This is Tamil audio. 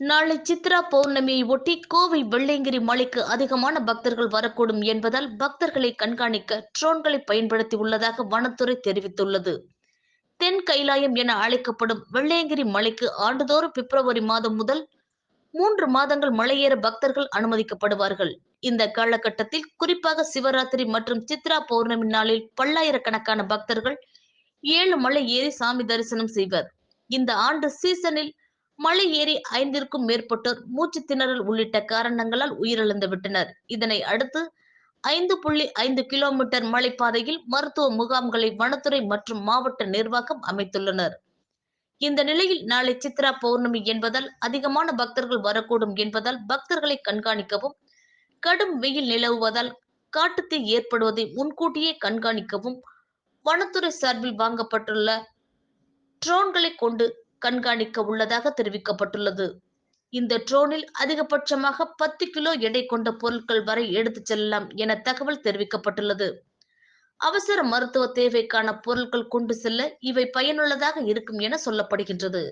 நாளை சித்ரா பௌர்ணமியை ஒட்டி கோவை வெள்ளையங்கிரி மலைக்கு அதிகமான பக்தர்கள் வரக்கூடும் என்பதால் பக்தர்களை கண்காணிக்க ட்ரோன்களை பயன்படுத்தி உள்ளதாக வனத்துறை தெரிவித்துள்ளது. தென் கைலாயம் என அழைக்கப்படும் வெள்ளையங்கிரி மலைக்கு ஆண்டுதோறும் பிப்ரவரி மாதம் முதல் மூன்று மாதங்கள் மலையேற பக்தர்கள் அனுமதிக்கப்படுவார்கள். இந்த காலகட்டத்தில் குறிப்பாக சிவராத்திரி மற்றும் சித்ரா பௌர்ணமி நாளில் பல்லாயிரக்கணக்கான பக்தர்கள் ஏழு மலை ஏறி சாமி தரிசனம் செய்வர். இந்த ஆண்டு சீசனில் மலை ஏறி ஐந்திற்கும் மேற்பட்டோர் மூச்சு திணறல் உள்ளிட்ட காரணங்களால் உயிரிழந்து விட்டனர். இதனை அடுத்து ஐந்து புள்ளி ஐந்து கிலோமீட்டர் மலைப்பாதையில் மருத்துவ முகாம்களை வனத்துறை மற்றும் மாவட்ட நிர்வாகம் அமைத்துள்ளனர். இந்த நிலையில் நாளை சித்ரா பௌர்ணமி என்பதால் அதிகமான பக்தர்கள் வரக்கூடும் என்பதால் பக்தர்களை கண்காணிக்கவும் கடும் வெயில் நிலவுவதால் காட்டுத்தீ ஏற்படுவதை முன்கூட்டியே கண்காணிக்கவும் வனத்துறை சார்பில் வாங்கப்பட்டுள்ள ட்ரோன்களை கொண்டு கண்காணிக்க உள்ளதாக தெரிவிக்கப்பட்டுள்ளது. இந்த ட்ரோனில் அதிகபட்சமாக பத்து கிலோ எடை கொண்ட பொருட்கள் வரை எடுத்துச் செல்லலாம் என தகவல் தெரிவிக்கப்பட்டுள்ளது. அவசர மருத்துவ தேவைக்கான பொருட்கள் கொண்டு செல்ல இவை பயனுள்ளதாக இருக்கும் என சொல்லப்படுகின்றது.